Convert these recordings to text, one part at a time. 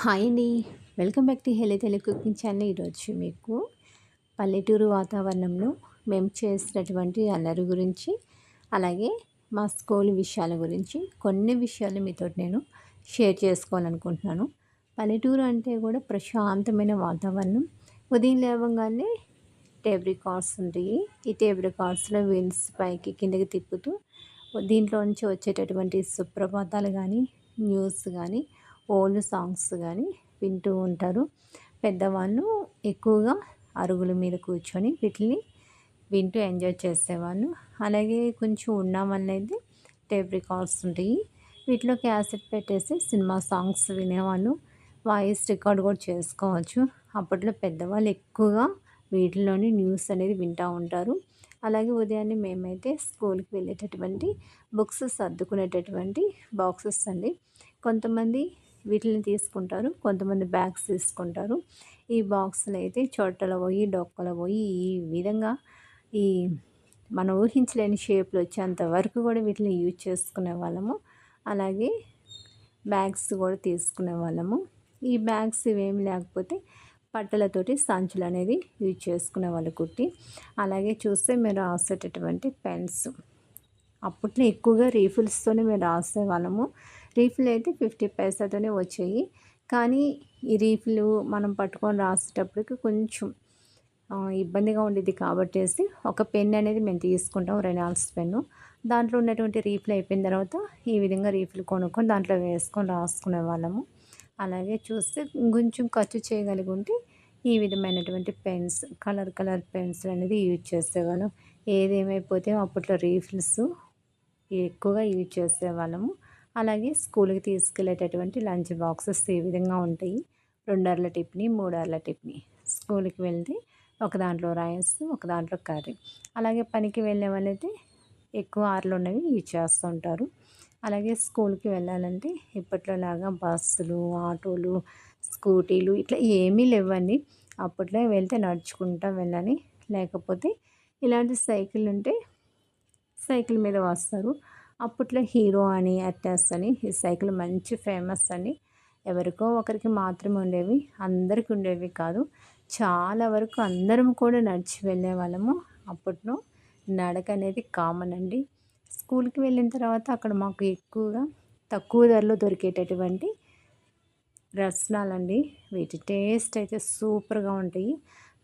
Hi అండి. Welcome back to Heli Telugu cooking channel. ఈరోజు మీకు పల్లెటూరు వాతావరణంలో మేము చేసినటువంటి అల్లరి గురించి అలాగే మా స్కూల్ విషయాల గురించి కొన్ని విషయాలు మీతో నేను షేర్ చేసుకోవాలనుకుంటున్నాను. పల్లెటూరు అంటే కూడా ప్రశాంతమైన వాతావరణం. ఉదయం లేవగానే టేబుల్ కార్డ్స్ ఉంటాయి. ఈ టేబుల్ కార్డ్స్లో వీల్స్ పైకి కిందకి తిప్పుతూ దీంట్లో నుంచి వచ్చేటటువంటి సుప్రభాతాలు కానీ న్యూస్ కానీ ఓల్డ్ సాంగ్స్ కానీ వింటూ ఉంటారు. పెద్దవాళ్ళు ఎక్కువగా అరుగుల మీద కూర్చొని వీటిని వింటూ ఎంజాయ్ చేసేవాళ్ళు. అలాగే కొంచెం ఉన్న వాళ్ళైతే టేప్ రికార్డ్స్ ఉంటాయి. వీటిలో క్యాసెట్ పెట్టేసి సినిమా సాంగ్స్ వినేవాళ్ళు. వాయిస్ రికార్డ్ కూడా చేసుకోవచ్చు. అప్పట్లో పెద్దవాళ్ళు ఎక్కువగా వీటిలోని న్యూస్ అనేది వింటూ ఉంటారు. అలాగే ఉదయాన్నే మేమైతే స్కూల్కి వెళ్ళేటటువంటి బుక్స్ సర్దుకునేటటువంటి బాక్సెస్ అండి. కొంతమంది వీటిని తీసుకుంటారు. కొంతమంది బ్యాగ్స్ తీసుకుంటారు. ఈ బాక్సులు అయితే చోటలో పోయి డొక్కలో పోయి ఈ విధంగా ఈ మనం ఊహించలేని షేప్లు వచ్చేంత వరకు కూడా వీటిని యూజ్ చేసుకునే వాళ్ళము. అలాగే బ్యాగ్స్ కూడా తీసుకునే వాళ్ళము. ఈ బ్యాగ్స్ ఇవేమి లేకపోతే పట్టలతోటి సంచులు అనేది యూజ్ చేసుకునే వాళ్ళు కుట్టి అలాగే చూస్తే మీరు రాసేటటువంటి పెన్స్. అప్పట్లో ఎక్కువగా రీఫిల్స్తోనే మేము రాసే వాళ్ళము. రీఫిల్ అయితే ఫిఫ్టీ పైసాతోనే వచ్చాయి. కానీ ఈ రీఫిల్ మనం పట్టుకొని రాసేటప్పటికి కొంచెం ఇబ్బందిగా ఉండేది కాబట్టేసి ఒక పెన్ అనేది మేము తీసుకుంటాం రెనాల్స్ పెన్ను. దాంట్లో ఉన్నటువంటి రీఫిల్ అయిపోయిన తర్వాత ఈ విధంగా రీఫిల్ కొనుక్కొని దాంట్లో వేసుకొని రాసుకునే వాళ్ళము. అలాగే చూస్తే కొంచెం ఖర్చు చేయగలిగి ఉంటే ఈ విధమైనటువంటి పెన్స్ కలర్ కలర్ పెన్సిల్ అనేది యూజ్ చేసేవాళ్ళం. ఏదేమైపోతే అప్పట్లో రీఫిల్స్ ఎక్కువగా యూజ్ చేసేవాళ్ళము. అలాగే స్కూల్కి తీసుకెళ్ళేటటువంటి లంచ్ బాక్సెస్ ఈ విధంగా ఉంటాయి. రెండర్ల టిఫిని మూడర్ల టిఫిని. స్కూల్కి వెళ్తే ఒక దాంట్లో రైస్ ఒక దాంట్లో కర్రీ. అలాగే పనికి వెళ్ళేవాళ్ళైతే ఎక్కువ ఆర్లు ఉన్నవి యూజ్ చేస్తూ ఉంటారు. అలాగే స్కూల్కి వెళ్ళాలంటే ఇప్పట్లో లాగా బస్సులు ఆటోలు స్కూటీలు ఇట్లా ఏమీ లేవండి. అప్పట్లో వెళ్తే నడుచుకుంటా వెళ్ళాలి. లేకపోతే ఇలాంటి సైకిల్ ఉంటే సైకిల్ మీద వస్తారు. అప్పట్లో హీరో అని అట్టాస్ అని ఈ సైకిల్ మంచి ఫేమస్ అని ఎవరికో ఒకరికి మాత్రమే ఉండేవి అందరికి ఉండేవి కాదు. చాలా వరకు అందరం కూడా నడిచి వెళ్ళే వాళ్ళము. అప్పట్లో నడక అనేది కామన్ అండి. స్కూల్కి వెళ్ళిన తర్వాత అక్కడ మాకు ఎక్కువగా తక్కువ ధరలో దొరికేటటువంటి రసనాలండి. వీటి టేస్ట్ అయితే సూపర్గా ఉంటాయి.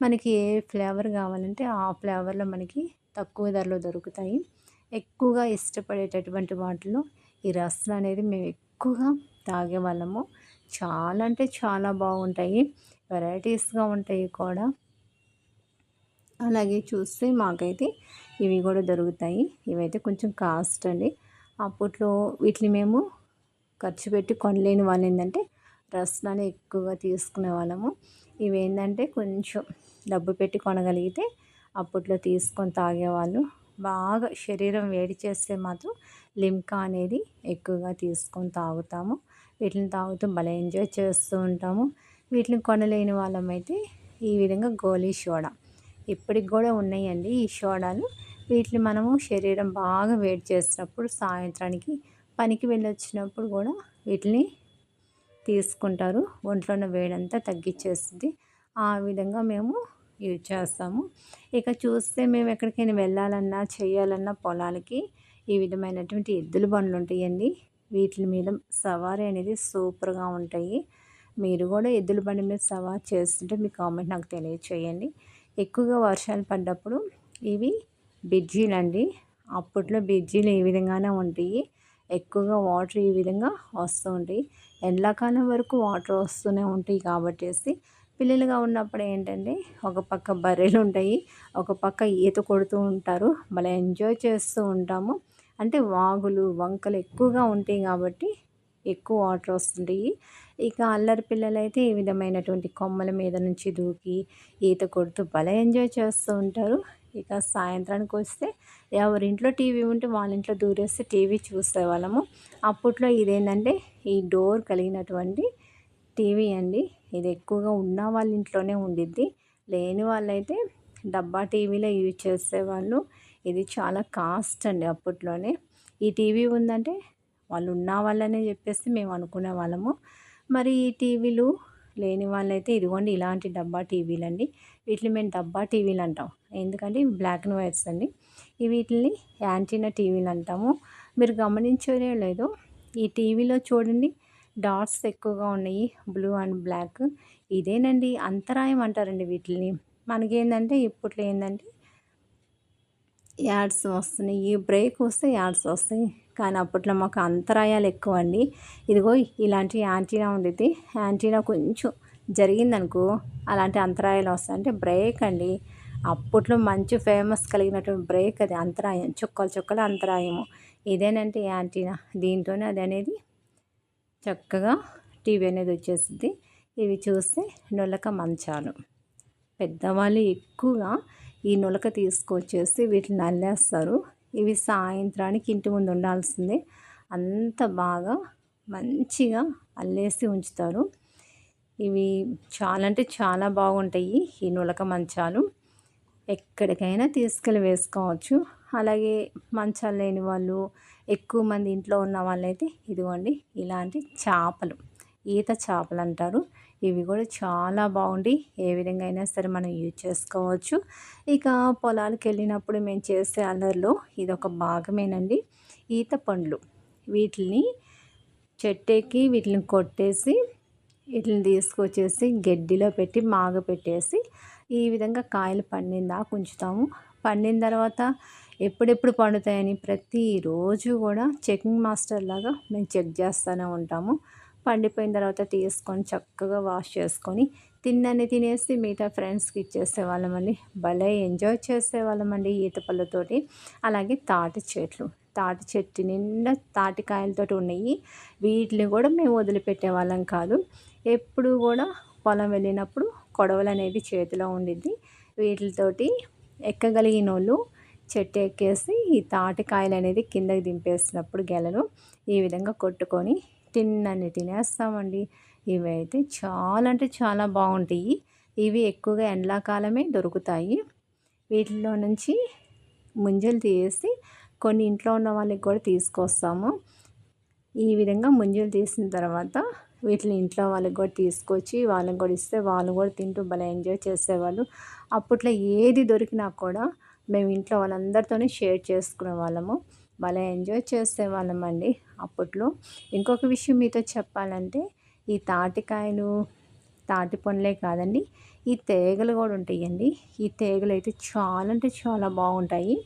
మనకి ఏ ఫ్లేవర్ కావాలంటే ఆ ఫ్లేవర్లో మనకి తక్కువ ధరలో దొరుకుతాయి. ఎక్కువగా ఇష్టపడేటటువంటి వాటిలో ఈ రసం అనేది మేము ఎక్కువగా తాగేవాళ్ళము చాలా అంటే చాలా బాగుంటాయి. వెరైటీస్గా ఉంటాయి కూడా. అలాగే చూస్తే మాకైతే ఇవి కూడా దొరుకుతాయి. ఇవైతే కొంచెం కాస్ట్ అండి. అప్పట్లో వీటిని మేము ఖర్చు పెట్టి కొనలేని వాళ్ళు ఏంటంటే రసనాన్ని ఎక్కువగా తీసుకునే వాళ్ళము. ఇవి ఏంటంటే కొంచెం డబ్బు పెట్టి కొనగలిగితే అప్పట్లో తీసుకొని తాగేవాళ్ళు బాగా శరీరం వేడి చేస్తే మాత్రం లిమ్కా అనేది ఎక్కువగా తీసుకొని తాగుతాము. వీటిని తాగుతూ భలే ఎంజాయ్ చేస్తూ ఉంటాము. వీటిని కొనలేని వాళ్ళమైతే ఈ విధంగా గోలీ సోడా ఇప్పటికి కూడా ఉన్నాయండి ఈ సోడాలు వీటిని మనము శరీరం బాగా వేడి చేసినప్పుడు సాయంత్రానికి పనికి వెళ్ళొచ్చినప్పుడు కూడా వీటిని తీసుకుంటారు. ఒంట్లో ఉన్న వేడంతా తగ్గించేస్తుంది ఆ విధంగా మేము యూజ్ చేస్తాము. ఇక చూస్తే మేము ఎక్కడికైనా వెళ్ళాలన్నా చేయాలన్నా పొలాలకి ఈ విధమైనటువంటి ఎద్దుల బండ్లు ఉంటాయండి. వీటి మీద సవారీ అనేది సూపర్గా ఉంటాయి. మీరు కూడా ఎద్దుల బండి మీద సవారీ చేస్తుంటే మీ కామెంట్ నాకు తెలియచేయండి. ఎక్కువగా వర్షాలు పడ్డప్పుడు ఇవి బిజ్జీలు అండి అప్పట్లో బిజ్జీలు ఈ విధంగానే ఉంటాయి. ఎక్కువగా వాటర్ ఈ విధంగా వస్తూ ఉంటాయి. ఎండాకాలం వరకు వాటర్ వస్తూనే ఉంటాయి కాబట్టేసి పిల్లలుగా ఉన్నప్పుడు ఏంటంటే ఒక పక్క బర్రెలు ఉంటాయి ఒక పక్క ఈత కొడుతూ ఉంటారు. మళ్ళీ ఎంజాయ్ చేస్తూ ఉంటాము. అంటే వాగులు వంకలు ఎక్కువగా ఉంటాయి కాబట్టి ఎక్కువ వాటర్ వస్తుంటాయి. ఇక అల్లరి పిల్లలైతే ఈ విధమైనటువంటి కొమ్మల మీద నుంచి దూకి ఈత కొడుతూ భలే ఎంజాయ్ చేస్తూ ఉంటారు. ఇక సాయంత్రానికి వస్తే ఎవరింట్లో టీవీ ఉంటే వాళ్ళ ఇంట్లో దూరేస్తే టీవీ చూసేవాళ్ళము. అప్పట్లో ఇదేంటంటే ఈ డోర్ కలిగినటువంటి టీవీ అండి. ఇది ఎక్కువగా ఉన్న వాళ్ళ ఇంట్లోనే ఉండిద్ది. లేని వాళ్ళైతే డబ్బా టీవీలో యూజ్ చేసేవాళ్ళు ఇది చాలా కాస్ట్ అండి అప్పట్లోనే. ఈ టీవీ ఉందంటే వాళ్ళు ఉన్న వాళ్ళనే చెప్పేసి మేము అనుకునే వాళ్ళము. మరి ఈ టీవీలు లేని వాళ్ళైతే ఇదిగోండి ఇలాంటి డబ్బా టీవీలు అండి వీటిని మేము డబ్బా టీవీలు అంటాం. ఎందుకంటే ఇవి బ్లాక్ అండ్ వైట్స్ అండి. ఈ వీటిని యాంటీనా టీవీలు అంటాము. మీరు గమనించరే లేదు ఈ టీవీలో చూడండి డాట్స్ ఎక్కువగా ఉన్నాయి. Blue and black. ఇదేనండి. అంతరాయం అంటారండి వీటిని మనకేంటంటే ఇప్పట్లో ఏంటంటే యాడ్స్ వస్తున్నాయి. ఈ బ్రేక్ వస్తే యాడ్స్ వస్తాయి. కానీ అప్పట్లో మాకు అంతరాయాలు ఎక్కువ అండి ఇదిగో ఇలాంటి యాంటీనా ఉండేది యాంటీనా కొంచెం జరిగిందనుకో అలాంటి అంతరాయాలు వస్తాయి. అంటే బ్రేక్ అండి. అప్పట్లో మంచి ఫేమస్ కలిగినటువంటి బ్రేక్ అది. అంతరాయం. చుక్కలు చుక్కల అంతరాయము. ఇదేనంటే యాంటీనా. దీంతోనే అది అనేది చక్కగా టీవీ అనేది వచ్చేసింది. ఇవి చూస్తే నులక మంచాలు. పెద్దవాళ్ళు ఎక్కువగా ఈ నులక తీసుకొచ్చేసి వీటిని అల్లేస్తారు ఇవి సాయంత్రానికి ఇంటి ముందు ఉండాల్సిందే. అంత బాగా మంచిగా అల్లేసి ఉంచుతారు. ఇవి చాలా అంటే చాలా బాగుంటాయి ఈ నులక మంచాలు. ఎక్కడికైనా తీసుకెళ్ళి వేసుకోవచ్చు. అలాగే మంచాలు లేని వాళ్ళు ఎక్కువ మంది ఇంట్లో ఉన్న వాళ్ళైతే ఇదిగోండి ఇలాంటి చేపలు. ఈత చేపలు అంటారు. ఇవి కూడా చాలా బాగుండి. ఏ విధంగా అయినా సరే మనం యూజ్ చేసుకోవచ్చు. ఇక పొలాలకు వెళ్ళినప్పుడు మేము చేసే అల్లర్లో ఇది ఒక భాగమేనండి. ఈత పండ్లు. వీటిని చెట్టెక్కి వీటిని కొట్టేసి వీటిని తీసుకొచ్చేసి గడ్డిలో పెట్టి మాగ పెట్టేసి ఈ విధంగా కాయలు పండిందా ఉంచుతాము పండిన తర్వాత ఎప్పుడెప్పుడు పండుతాయని ప్రతిరోజు కూడా చెకింగ్ మాస్టర్ లాగా మేము చెక్ చేస్తూనే ఉంటాము. పండిపోయిన తర్వాత తీసుకొని చక్కగా వాష్ చేసుకొని తిన్నని తినేసి మిగతా ఫ్రెండ్స్కి ఇచ్చేసే వాళ్ళమండి భలే ఎంజాయ్ చేసేవాళ్ళమండి ఈత పళ్ళతోటి. అలాగే తాటి చెట్లు. తాటి చెట్టు నిండా తాటికాయలతోటి ఉన్నాయి. వీటిని కూడా మేము వదిలిపెట్టే వాళ్ళం కాదు. ఎప్పుడు కూడా పొలం వెళ్ళినప్పుడు కొడవలు అనేది చేతిలో ఉండిద్ది. వీటితోటి ఎక్కగలిగిన వాళ్ళు చెట్టు ఎక్కేసి ఈ తాటికాయలు అనేది కిందకి దింపేసినప్పుడు గెలలు ఈ విధంగా కొట్టుకొని తిన్నన్ని తినేస్తామండి. ఇవి అయితే చాలా అంటే చాలా బాగుంటాయి. ఇవి ఎక్కువగా ఎండాకాలమే దొరుకుతాయి. వీటిలో నుంచి ముంజలు తీసి కొన్ని ఇంట్లో ఉన్న వాళ్ళకి కూడా తీసుకొస్తాము. ఈ విధంగా ముంజలు తీసిన తర్వాత వీటిని ఇంట్లో వాళ్ళకి కూడా తీసుకొచ్చి వాళ్ళకి కూడా ఇస్తే వాళ్ళు కూడా తింటూ భలే ఎంజాయ్ చేసేవాళ్ళు. అప్పట్లో ఏది దొరికినా కూడా మేము ఇంట్లో వాళ్ళందరితోనే షేర్ చేసుకునే వాళ్ళము. భలే ఎంజాయ్ చేసేవాళ్ళం అండి అప్పట్లో. ఇంకొక విషయం మీతో చెప్పాలంటే ఈ తాటికాయలు తాటి పండ్లే కాదండి ఈ తేగలు కూడా ఉంటాయండి. ఈ తేగలు అయితే చాలా అంటే చాలా బాగుంటాయి.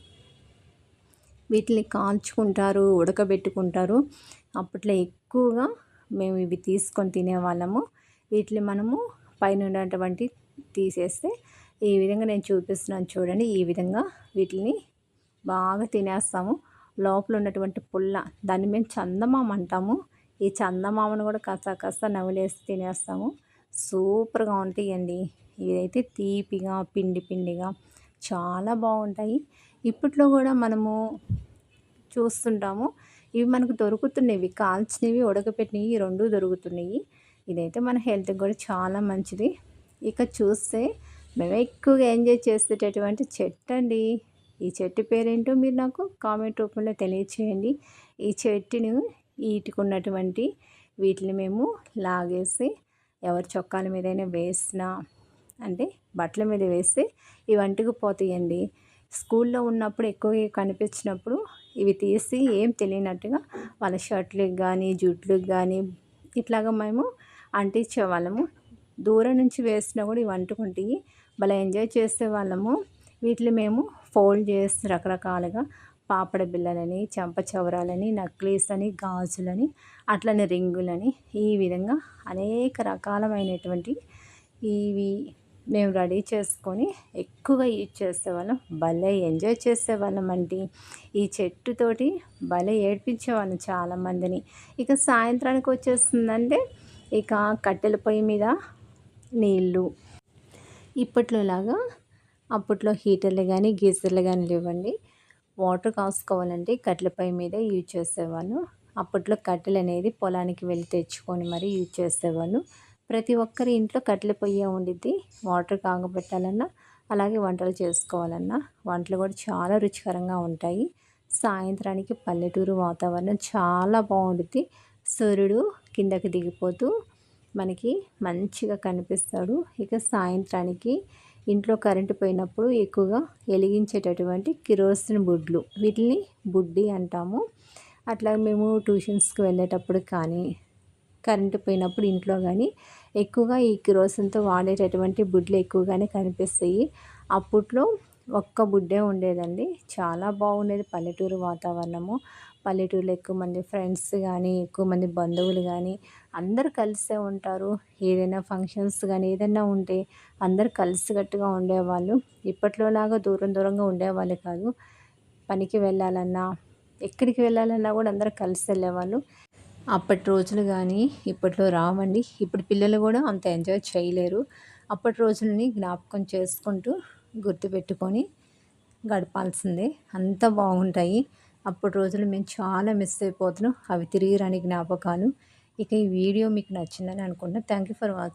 వీటిని కాల్చుకుంటారు ఉడకబెట్టుకుంటారు. అప్పట్లో ఎక్కువగా మేము ఇవి తీసుకొని తినేవాళ్ళము. వీటిని మనము పైన ఉన్నటువంటి తీసేస్తే ఈ విధంగా నేను చూపిస్తున్నాను చూడండి. ఈ విధంగా వీటిని బాగా తినేస్తాము. లోపల ఉన్నటువంటి పుల్ల దాన్ని మేము చందమామ అంటాము. ఈ చందమామను కూడా కాస్త కాస్త నవ్వులేసి తినేస్తాము. సూపర్గా ఉంటాయండి ఇదైతే తీపిగా పిండి పిండిగా చాలా బాగుంటాయి. ఇప్పట్లో కూడా మనము చూస్తుంటాము. ఇవి మనకు దొరుకుతున్నాయి కాల్చినవి ఉడకపెట్టినవి రెండు దొరుకుతున్నాయి. ఇదైతే మన హెల్త్కి కూడా చాలా మంచిది. ఇక చూస్తే మేము ఎక్కువగా ఎంజాయ్ చేసేటటువంటి చెట్టు అండి ఈ చెట్టు పేరేంటో మీరు నాకు కామెంట్ రూపంలో తెలియచేయండి. ఈ చెట్టును ఈటుకున్నటువంటి వీటిని మేము లాగేసి ఎవరి చొక్కాల మీదైనా వేసినా అంటే బట్టల మీద వేస్తే ఇవి అంటుకుపోతాయండి స్కూల్లో ఉన్నప్పుడు ఎక్కువగా కనిపించినప్పుడు ఇవి తీసి ఏం తెలియనట్టుగా వాళ్ళ షర్ట్లకు కానీ జుట్లకు కానీ ఇట్లాగా మేము అంటించే వాళ్ళము. దూరం నుంచి వేసినా కూడా ఇవి అంటుకుంటాయి. భలే ఎంజాయ్ చేసే వాళ్ళము వీటిని మేము ఫోల్డ్ చేసి రకరకాలుగా పాపడ బిళ్ళలని చెంప చవరాలని నక్లీస్ అని గాజులని అట్లనే రింగులని ఈ విధంగా అనేక రకాలమైనటువంటి ఇవి మేము రెడీ చేసుకొని ఎక్కువగా యూజ్ చేసేవాళ్ళం. భలే ఎంజాయ్ చేసేవాళ్ళం అండి. ఈ చెట్టుతోటి భలే ఏడ్పించేవాళ్ళం చాలామందిని. ఇక సాయంత్రానికి వచ్చేస్తుందంటే ఇక కట్టెల పొయ్యి మీద నీళ్ళు ఇప్పట్లో లాగా అప్పట్లో హీటర్లు కానీ గీజర్లు కానీ లేవండి. వాటర్ కాసుకోవాలంటే కట్టెల పొయ్యి మీద యూజ్ చేసేవాళ్ళు. అప్పట్లో కట్టెలు అనేది పొలానికి వెళ్ళి తెచ్చుకొని మరి యూజ్ చేసేవాళ్ళు. ప్రతి ఒక్కరి ఇంట్లో కట్టెల పొయ్యి ఉండిద్ది. వాటర్ కాగబెట్టాలన్నా అలాగే వంటలు చేసుకోవాలన్నా వంటలు కూడా చాలా రుచికరంగా ఉంటాయి. సాయంత్రానికి పల్లెటూరు వాతావరణం చాలా బాగుంటుంది సూర్యుడు కిందకి దిగిపోతూ మనకి మంచిగా కనిపిస్తాడు. ఇక సాయంత్రానికి ఇంట్లో కరెంటు పోయినప్పుడు ఎక్కువగా వెలిగించేటటువంటి కిరోసిన్ బుడ్లు. వీటిని బుడ్డి అంటాము. అట్లా మేము ట్యూషన్స్కి వెళ్ళేటప్పుడు కానీ కరెంటు పోయినప్పుడు ఇంట్లో కానీ ఎక్కువగా ఈ కిరోసిన్తో వాడేటటువంటి బుడ్లు ఎక్కువగానే కనిపిస్తాయి. అప్పట్లో ఒక్క బుడ్డే ఉండేదండి. చాలా బాగుండేది పల్లెటూరు వాతావరణము. పల్లెటూరులో ఎక్కువ మంది ఫ్రెండ్స్ కానీ ఎక్కువ మంది బంధువులు కానీ అందరు కలిసే ఉంటారు. ఏదైనా ఫంక్షన్స్ కానీ ఏదైనా ఉంటే అందరు కలిసికట్టుగా ఉండేవాళ్ళు. ఇప్పట్లో లాగా దూరం దూరంగా ఉండేవాళ్ళు కాదు. పనికి వెళ్ళాలన్నా ఎక్కడికి వెళ్ళాలన్నా కూడా అందరూ కలిసి వెళ్ళేవాళ్ళు. అప్పటి రోజులు కానీ ఇప్పట్లో రావండి. ఇప్పుడు పిల్లలు కూడా అంత ఎంజాయ్ చేయలేరు. అప్పటి రోజులని జ్ఞాపకం చేసుకుంటూ గుర్తుపెట్టుకొని గడపాల్సిందే. అంత బాగుంటాయి. అప్పటి రోజులు మేము చాలా మిస్ అయిపోతున్నాం. అవి తిరిగి రాని జ్ఞాపకాలు. ఇక ఈ వీడియో మీకు నచ్చిందని అనుకుంటున్నాను థ్యాంక్ యూ ఫర్ వాచింగ్